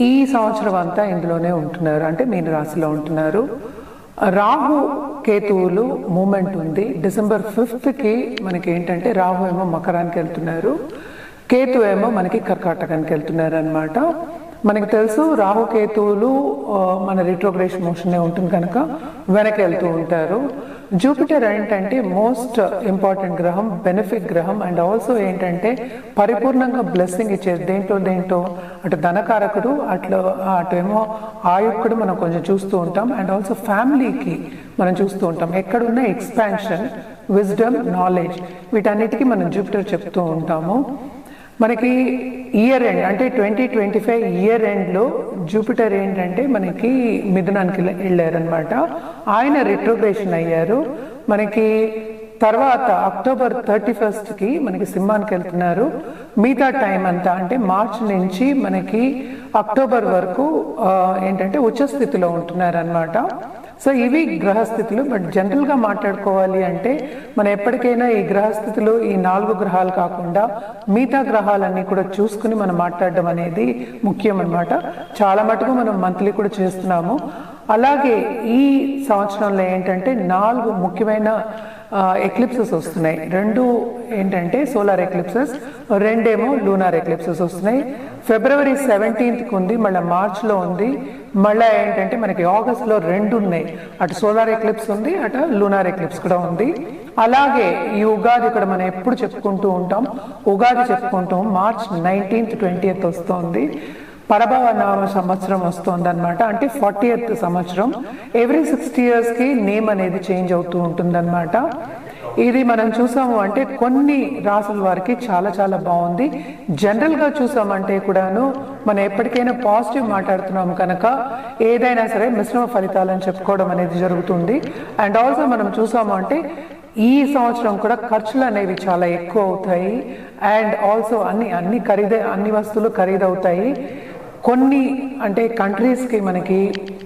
ఈ సంవత్సరం అంతా ఇందులోనే ఉంటున్నారు. అంటే మీన రాశిలో ఉంటున్నారు. రాహు కేతువులు మూమెంట్ ఉంది. డిసెంబర్ ఫిఫ్త్కి మనకి ఏంటంటే రాహు ఏమో మకరానికి వెళ్తున్నారు. కేతు ఏమో మనకి కర్కాటకానికి వెళ్తున్నారు అనమాట మనకి తెలుసు రాహుకేతువులు మన రిట్రోగ్రేషన్ మోషనే ఉంటుంది కనుక వెనక్కి వెళ్తూ ఉంటారు. జూపిటర్ ఏంటంటే మోస్ట్ ఇంపార్టెంట్ గ్రహం బెనిఫిట్ గ్రహం అండ్ ఆల్సో ఏంటంటే పరిపూర్ణంగా బ్లెస్సింగ్ ఇచ్చేది. దేంట్లో దేంట్లో? అటు ధనకారకుడు అట్లా అటు ఏమో ఆయుక్కుడు మనం కొంచెం చూస్తూ ఉంటాం అండ్ ఆల్సో ఫ్యామిలీకి మనం చూస్తూ ఉంటాం. ఎక్కడున్న ఎక్స్పాన్షన్ విజ్డమ్ నాలెడ్జ్ వీటన్నిటికీ మనం జూపిటర్ చెప్తూ ఉంటాము. మనకి ఇయర్ ఎండ్ అంటే ట్వంటీ ట్వంటీ ఫైవ్ ఇయర్ ఎండ్లో జూపిటర్ ఏంటంటే మనకి మిథునానికి వెళ్ళారనమాట ఆయన రిట్రోగ్రేషన్ అయ్యారు. మనకి తర్వాత అక్టోబర్ థర్టీ ఫస్ట్కి మనకి సింహానికి వెళ్తున్నారు. మిగతా టైం అంతా అంటే మార్చ్ నుంచి మనకి అక్టోబర్ వరకు ఏంటంటే ఉచ్చ స్థితిలో ఉంటున్నారు అనమాట సో ఇవి గ్రహస్థితులు బట్ జనరల్గా మాట్లాడుకోవాలి అంటే మనం ఎప్పటికైనా ఈ గ్రహస్థితులు ఈ నాలుగు గ్రహాలు కాకుండా మిగతా గ్రహాలన్నీ కూడా చూసుకుని మనం మాట్లాడడం అనేది ముఖ్యం అనమాట చాలా మటుకు మనం మంత్లీ కూడా చేస్తున్నాము. అలాగే ఈ సంవత్సరంలో ఏంటంటే నాలుగు ముఖ్యమైన ఎక్లిప్సెస్ వస్తున్నాయి. రెండు ఏంటంటే సోలార్ ఎక్లిప్సెస్ రెండేమో లూనార్ ఎక్లిప్సెస్ వస్తున్నాయి. ఫిబ్రవరి సెవెంటీన్త్కి ఉంది మళ్ళీ మార్చ్లో ఉంది. మళ్ళీ ఏంటంటే మనకి ఆగస్ట్లో రెండు ఉన్నాయి. అటు సోలార్ ఎక్లిప్స్ ఉంది అటు లూనార్ ఎక్లిప్స్ కూడా ఉంది. అలాగే ఈ ఉగాది ఇక్కడ మనం ఎప్పుడు చెప్పుకుంటూ ఉంటాం? ఉగాది చెప్పుకుంటాం మార్చ్ నైన్టీన్త్ ట్వంటీయత్ వస్తుంది. పరభవ నామ సంవత్సరం వస్తుంది అనమాట అంటే ఫార్టీ సంవత్సరం. ఎవ్రీ సిక్స్టీ ఇయర్స్కి నేమ్ అనేది చేంజ్ అవుతూ ఉంటుందన్నమాట. ఇది మనం చూసాము అంటే కొన్ని రాసుల వారికి చాలా చాలా బాగుంది. జనరల్గా చూసామంటే కూడాను మనం ఎప్పటికైనా పాజిటివ్ మాట్లాడుతున్నాము కనుక ఏదైనా సరే మిశ్రమ ఫలితాలని చెప్పుకోవడం అనేది జరుగుతుంది. అండ్ ఆల్సో మనం చూసాము అంటే ఈ సంవత్సరం కూడా ఖర్చులు అనేవి చాలా ఎక్కువ అవుతాయి. అండ్ ఆల్సో అన్ని అన్ని ఖరీదే అన్ని వస్తువులు ఖరీదవుతాయి. కొన్ని అంటే కంట్రీస్కి మనకి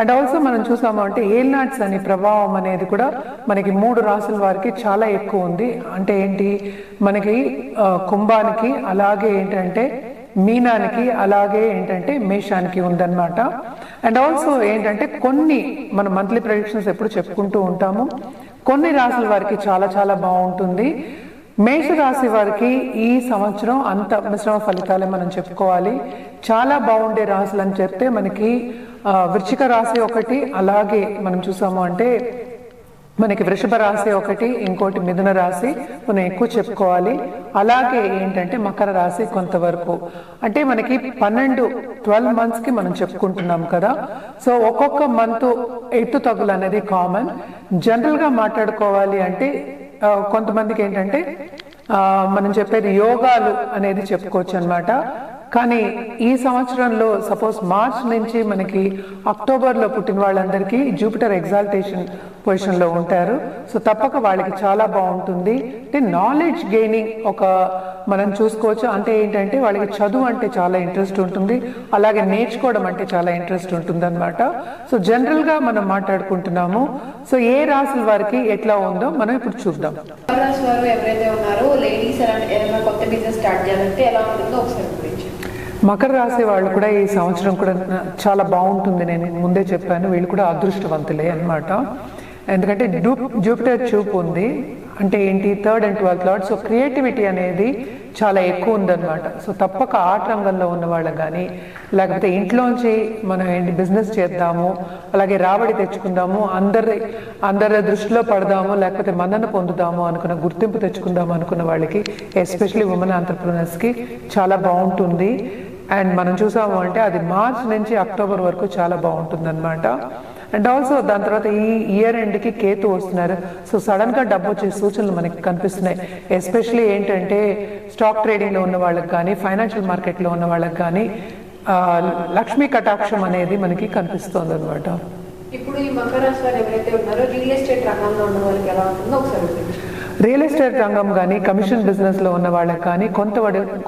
అండ్ ఆల్సో మనం చూసాము అంటే ఏల్నాట్స్ అనే ప్రభావం అనేది కూడా మనకి మూడు రాసుల వారికి చాలా ఎక్కువ ఉంది. అంటే ఏంటి? మనకి కుంభానికి అలాగే ఏంటంటే మీనానికి అలాగే ఏంటంటే మేషానికి ఉందన్నమాట. అండ్ ఆల్సో ఏంటంటే కొన్ని మన మంత్లీ ప్రొడిక్షన్స్ ఎప్పుడు చెప్పుకుంటూ ఉంటాము. కొన్ని రాసుల వారికి చాలా చాలా బాగుంటుంది. మేష రాశి వారికి ఈ సంవత్సరం అంత మిశ్రమ ఫలితాలే మనం చెప్పుకోవాలి. చాలా బాగుండే రాశులు అని చెప్తే మనకి వృచ్చిక రాశి ఒకటి అలాగే మనం చూసాము అంటే మనకి వృషభ రాశి ఒకటి ఇంకోటి మిథున రాశి మనం ఎక్కువ చెప్పుకోవాలి. అలాగే ఏంటంటే మకర రాశి కొంతవరకు. అంటే మనకి పన్నెండు ట్వెల్వ్ మంత్స్కి మనం చెప్పుకుంటున్నాం కదా. సో ఒక్కొక్క మంత్ ఎత్తు తగులు అనేది కామన్. జనరల్గా మాట్లాడుకోవాలి అంటే కొంతమందికి ఏంటంటే మనం చెప్పేది యోగాలు అనేది చెప్పుకోవచ్చు అనమాట కానీ ఈ సంవత్సరంలో సపోజ్ మార్చ్ నుంచి మనకి అక్టోబర్లో పుట్టిన వాళ్ళందరికీ జూపిటర్ ఎగ్జాల్టేషన్ పొజిషన్లో ఉంటారు. సో తప్పక వాళ్ళకి చాలా బాగుంటుంది. అంటే నాలెడ్జ్ గెయినింగ్ ఒక మనం చూసుకోవచ్చు. అంటే ఏంటంటే వాళ్ళకి చదువు అంటే చాలా ఇంట్రెస్ట్ ఉంటుంది. అలాగే నేర్చుకోవడం అంటే చాలా ఇంట్రెస్ట్ ఉంటుంది అనమాట సో జనరల్గా మనం మాట్లాడుకుంటున్నాము. సో ఏ రాసుల వారికి ఎట్లా ఉందో మనం ఇప్పుడు చూద్దాం. ఎవరైతే ఉన్నారో లేడీస్ అలాంటి కొత్త బిజినెస్ స్టార్ట్ చేయాలంటే ఎలా ఉంటుందో ఒకసారి మకర రాశి వాళ్ళు కూడా ఈ సంవత్సరం కూడా చాలా బాగుంటుంది. నేను ముందే చెప్పాను వీళ్ళు కూడా అదృష్టవంతులే అన్నమాట. ఎందుకంటే జూపిటర్ చూపు ఉంది. అంటే ఏంటి? Third and twelfth lord. So creativity అనేది చాలా ఎక్కువ ఉందన్నమాట. సో తప్పక ఆర్ట్ రంగంలో ఉన్న వాళ్ళకి కానీ లేకపోతే ఇంట్లోంచి మనం ఏంటి బిజినెస్ చేద్దాము అలాగే రాబడి తెచ్చుకుందాము అందరి అందరి దృష్టిలో పడదాము లేకపోతే మన్నన పొందుదాము అనుకున్న గుర్తింపు తెచ్చుకుందాము అనుకున్న వాళ్ళకి ఎస్పెషలీ ఉమెన్ ఆంటర్ప్రినర్స్కి చాలా బాగుంటుంది. అండ్ మనం చూసాము అంటే అది మార్చ్ నుంచి అక్టోబర్ వరకు చాలా బాగుంటుంది అనమాట అండ్ ఆల్సో దాని తర్వాత ఈ ఇయర్ ఎండ్కి కేతు వస్తున్నారు. సో సడన్గా డబ్బు వచ్చే సూచనలు మనకి కనిపిస్తున్నాయి. ఎస్పెషలీ ఏంటంటే స్టాక్ ట్రేడింగ్లో ఉన్న వాళ్ళకి కానీ ఫైనాన్షియల్ మార్కెట్లో ఉన్న వాళ్ళకి కానీ లక్ష్మీ కటాక్షం అనేది మనకి కనిపిస్తుంది అనమాట ఇప్పుడు ఈ మకర ఎవరైతే ఉన్నారో రియల్ ఎస్టేట్ రంగంలో ఉన్న వాళ్ళకి ఎలా ఉంటుందో ఒకసారి రియల్ ఎస్టేట్ రంగం కానీ కమిషన్ బిజినెస్లో ఉన్న వాళ్ళకి కానీ కొంత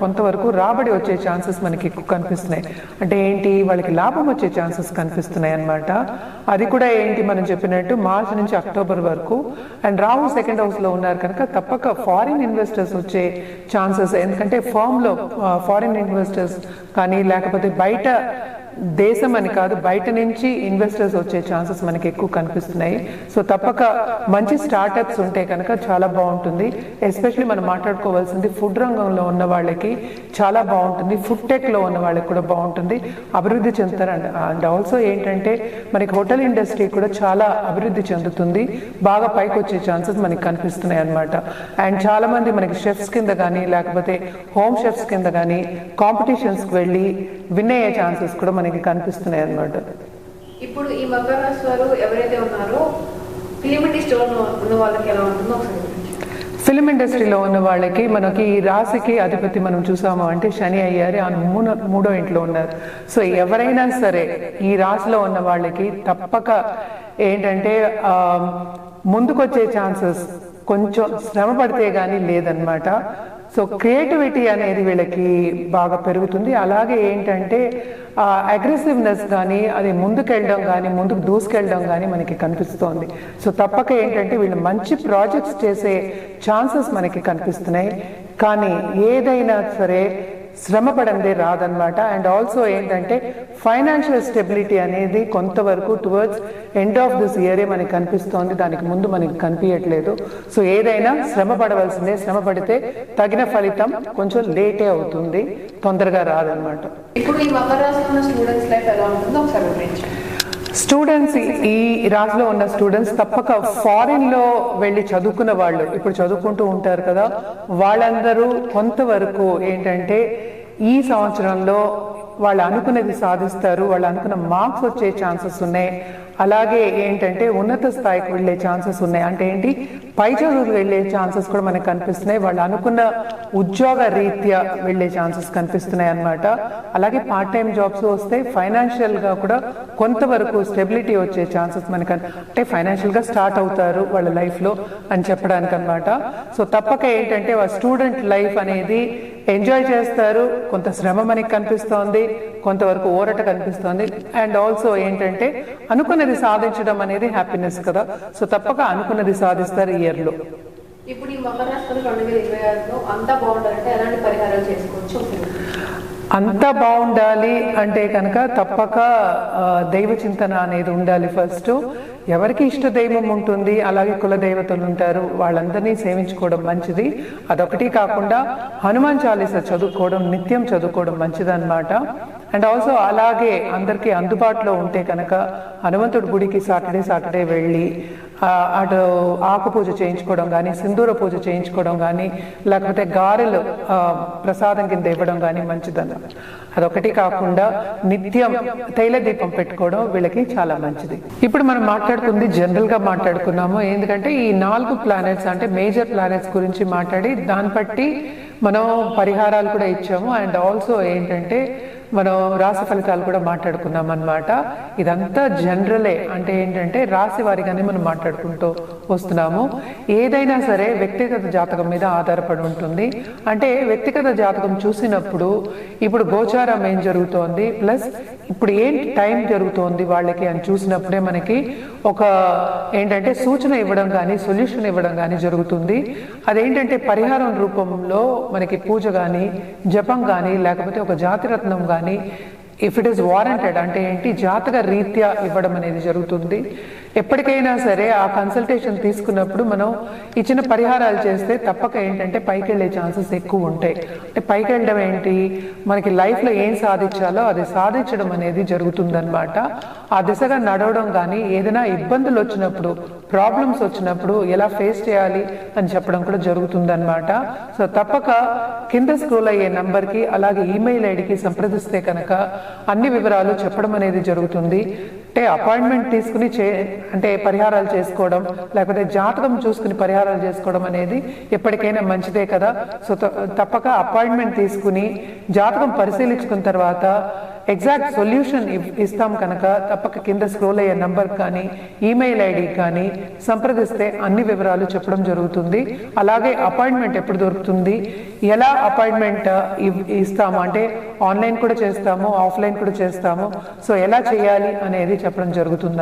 కొంతవరకు రాబడి వచ్చే ఛాన్సెస్ మనకి ఎక్కువ కనిపిస్తున్నాయి. అంటే ఏంటి? వాళ్ళకి లాభం వచ్చే ఛాన్సెస్ కనిపిస్తున్నాయి అన్నమాట. అది కూడా ఏంటి? మనం చెప్పినట్టు మార్చ్ నుంచి అక్టోబర్ వరకు. అండ్ రావు సెకండ్ హౌస్లో ఉన్నారు కనుక తప్పక ఫారిన్ ఇన్వెస్టర్స్ వచ్చే ఛాన్సెస్ ఎందుకంటే ఫామ్లో ఫారిన్ ఇన్వెస్టర్స్ కానీ లేకపోతే బయట దేశం అని కాదు బయట నుంచి ఇన్వెస్టర్స్ వచ్చే ఛాన్సెస్ మనకి ఎక్కువ కనిపిస్తున్నాయి. సో తప్పక మంచి స్టార్టప్స్ ఉంటే కనుక చాలా బాగుంటుంది. ఎస్పెషల్లీ మనం మాట్లాడుకోవాల్సింది ఫుడ్ రంగంలో ఉన్న వాళ్ళకి చాలా బాగుంటుంది. ఫుడ్ టెక్లో ఉన్న వాళ్ళకి కూడా బాగుంటుంది. అభివృద్ధి చెందుతారు. అండ్ అండ్ ఆల్సో ఏంటంటే మనకి హోటల్ ఇండస్ట్రీ కూడా చాలా అభివృద్ధి చెందుతుంది. బాగా పైకి వచ్చే ఛాన్సెస్ మనకి కనిపిస్తున్నాయి అన్నమాట. అండ్ చాలా మంది మనకి షెఫ్స్ కింద కానీ లేకపోతే హోమ్ షెఫ్స్ కింద కానీ కాంపిటీషన్స్కి వెళ్ళి విన్ అయ్యే ఛాన్సెస్ కూడా మనకి కనిపిస్తున్నాయి అన్నమాట. ఇప్పుడు ఈ మకర రాశి వారు ఎవరైతే ఉన్నారో ఫిలిం ఇండస్ట్రీలో ఉన్న వాళ్ళకి ఎలా ఉంటుందో ఫిల్మ్ ఇండస్ట్రీలో ఉన్న వాళ్ళకి మనకి ఈ రాశికి అధిపతి మనం చూసాము అంటే శని అయ్యారు ఆయన మూడో మూడో ఇంట్లో ఉన్నారు. సో ఎవరైనా సరే ఈ రాశిలో ఉన్న వాళ్ళకి తప్పక ఏంటంటే ఆ, ముందుకొచ్చే ఛాన్సెస్ కొంచెం శ్రమ పడితే కానీ లేదనమాట సో క్రియేటివిటీ అనేది వీళ్ళకి బాగా పెరుగుతుంది. అలాగే ఏంటంటే అగ్రెసివ్నెస్ కానీ అది ముందుకెళ్ళడం కానీ ముందుకు దూసుకెళ్ళడం కానీ మనకి కనిపిస్తోంది. సో తప్పక ఏంటంటే వీళ్ళు మంచి ప్రాజెక్ట్స్ చేసే ఛాన్సెస్ మనకి కనిపిస్తున్నాయి. కానీ ఏదైనా సరే శ్రమ పడందే రాదనమాట అండ్ ఆల్సో ఏంటంటే ఫైనాన్షియల్ స్టెబిలిటీ అనేది కొంతవరకు టువర్డ్స్ ఎండ్ ఆఫ్ దిస్ ఇయరే మనకి కనిపిస్తోంది. దానికి ముందు మనకి కనిపించట్లేదు సో ఏదైనా శ్రమ పడవలసిందే శ్రమ పడితే తగిన ఫలితం కొంచెం లేటే అవుతుంది. తొందరగా రాదనమాట ఇప్పుడు ఈ మకర స్టూడెంట్స్ లైఫ్ ఎలా ఉంటుందో ఒకసారి స్టూడెంట్స్ ఈ రాజులో ఉన్న స్టూడెంట్స్ తప్పక ఫారిన్లో వెళ్ళి చదువుకున్న వాళ్ళు ఇప్పుడు చదువుకుంటూ ఉంటారు కదా వాళ్ళందరూ కొంతవరకు ఏంటంటే ఈ సంవత్సరంలో వాళ్ళు అనుకున్నది సాధిస్తారు వాళ్ళు అనుకున్న మార్క్స్ వచ్చే ఛాన్సెస్ ఉన్నాయి. అలాగే ఏంటంటే ఉన్నత స్థాయికి వెళ్ళే ఛాన్సెస్ ఉన్నాయి. అంటే ఏంటి? పై చదువులు వెళ్ళే ఛాన్సెస్ కూడా మనకు కనిపిస్తున్నాయి. వాళ్ళు అనుకున్న ఉద్యోగ రీత్యా వెళ్ళే ఛాన్సెస్ కనిపిస్తున్నాయి అన్నమాట. అలాగే పార్ట్ టైం జాబ్స్ వస్తే ఫైనాన్షియల్గా కూడా కొంతవరకు స్టెబిలిటీ వచ్చే ఛాన్సెస్ మనకు అంటే ఫైనాన్షియల్గా స్టార్ట్ అవుతారు వాళ్ళ లైఫ్లో అని చెప్పడానికి అనమాట సో తప్పక ఏంటంటే వాళ్ళ స్టూడెంట్ లైఫ్ అనేది ఎంజాయ్ చేస్తారు. కొంత శ్రమ మనకి కనిపిస్తోంది కొంతవరకు ఊరట కనిపిస్తోంది. అండ్ ఆల్సో ఏంటంటే అనుకున్నది సాధించడం అనేది హ్యాపీనెస్ కదా. సో తప్పక అనుకున్నది సాధిస్తారు. ఈ ఇయర్లో ఇప్పుడు ఈ మకర రాశి వారు రెండు వేల ఇరవై ఆరులో అంతా బాగుండాలంటే ఎలాంటి పరిహారాలు చేసుకోవచ్చు ఒకసారి వివరించండి. అంత బాగుండాలి అంటే కనుక తప్పక దైవ చింతన అనేది ఉండాలి ఫస్ట్. ఎవరికి ఇష్ట దైవం ఉంటుంది అలాగే కుల దేవతలు ఉంటారు వాళ్ళందరినీ సేవించుకోవడం మంచిది. అదొకటి కాకుండా హనుమాన్ చాలీస చదువుకోవడం నిత్యం చదువుకోవడం మంచిదన్నమాట. అండ్ ఆల్సో అలాగే అందరికీ అందుబాటులో ఉంటే కనుక హనుమంతుడి గుడికి సాటర్డే సాటర్డే వెళ్ళి అటు ఆకు పూజ చేయించుకోవడం కానీ సింధూర పూజ చేయించుకోవడం కానీ లేకపోతే గారెలు ప్రసాదం కింద ఇవ్వడం కానీ మంచిదన్నమాట. అదొకటి కాకుండా నిత్యం తైల దీపం పెట్టుకోవడం వీళ్ళకి చాలా మంచిది. ఇప్పుడు మనం మాట్లాడుకుంది జనరల్గా మాట్లాడుకున్నాము. ఎందుకంటే ఈ నాలుగు ప్లానెట్స్ అంటే మేజర్ ప్లానెట్స్ గురించి మాట్లాడి దాన్ని బట్టి మనం పరిహారాలు కూడా ఇచ్చాము. అండ్ ఆల్సో ఏంటంటే మనం రాశి ఫలితాలు కూడా మాట్లాడుకున్నాం అనమాట ఇదంతా జనరలే అంటే ఏంటంటే రాశి వారిగానే మనం మాట్లాడుకుంటూ వస్తున్నాము. ఏదైనా సరే వ్యక్తిగత జాతకం మీద ఆధారపడి ఉంటుంది. అంటే వ్యక్తిగత జాతకం చూసినప్పుడు ఇప్పుడు గోచారం ఏం జరుగుతోంది? ప్లస్ ఇప్పుడు ఏంటి టైం జరుగుతోంది వాళ్ళకి అని చూసినప్పుడే మనకి ఒక ఏంటంటే సూచన ఇవ్వడం కానీ సొల్యూషన్ ఇవ్వడం కానీ జరుగుతుంది. అదేంటంటే పరిహారం రూపంలో మనకి పూజ కానీ జపం కానీ లేకపోతే ఒక జాతిరత్నం కానీ ఇఫ్ ఇట్ ఈస్ వారంటెడ్ అంటే ఏంటి? జాతక రీత్యా ఇవ్వడం అనేది జరుగుతుంది. ఎప్పటికైనా సరే ఆ కన్సల్టేషన్ తీసుకున్నప్పుడు మనం ఇచ్చిన పరిహారాలు చేస్తే తప్పక ఏంటంటే పైకి వెళ్ళే ఛాన్సెస్ ఎక్కువ ఉంటాయి. అంటే పైకి వెళ్ళడం ఏంటి? మనకి లైఫ్లో ఏం సాధించాలో అది సాధించడం అనేది జరుగుతుందన్నమాట. ఆ దిశగా నడవడం కానీ ఏదైనా ఇబ్బందులు వచ్చినప్పుడు ప్రాబ్లమ్స్ వచ్చినప్పుడు ఎలా ఫేస్ చేయాలి అని చెప్పడం కూడా జరుగుతుందన్నమాట. సో తప్పక కింద స్క్రోల్ అయ్యే నంబర్కి అలాగే ఈమెయిల్ ఐడికి సంప్రదిస్తే కనుక అన్ని వివరాలు చెప్పడం అనేది జరుగుతుంది. అంటే అపాయింట్మెంట్ తీసుకుని చే అంటే పరిహారాలు చేసుకోవడం లేకపోతే జాతకం చూసుకుని పరిహారాలు చేసుకోవడం అనేది ఎప్పటికైనా మంచిదే కదా. సో తప్పక అపాయింట్మెంట్ తీసుకుని జాతకం పరిశీలించుకున్న తర్వాత ఎగ్జాక్ట్ సొల్యూషన్ ఇస్తాం కనుక తప్పక కింద స్క్రోల్ అయ్యే నంబర్ కానీ ఈమెయిల్ ఐడి కానీ సంప్రదిస్తే అన్ని వివరాలు చెప్పడం జరుగుతుంది అలాగే అపాయింట్మెంట్ ఎప్పుడు దొరుకుతుంది ఎలా అపాయింట్మెంట్ ఇస్తాము అంటే ఆన్లైన్ కూడా చేస్తాము ఆఫ్లైన్ కూడా చేస్తాము సో ఎలా చేయాలి అనేది చెప్పడం జరుగుతుంది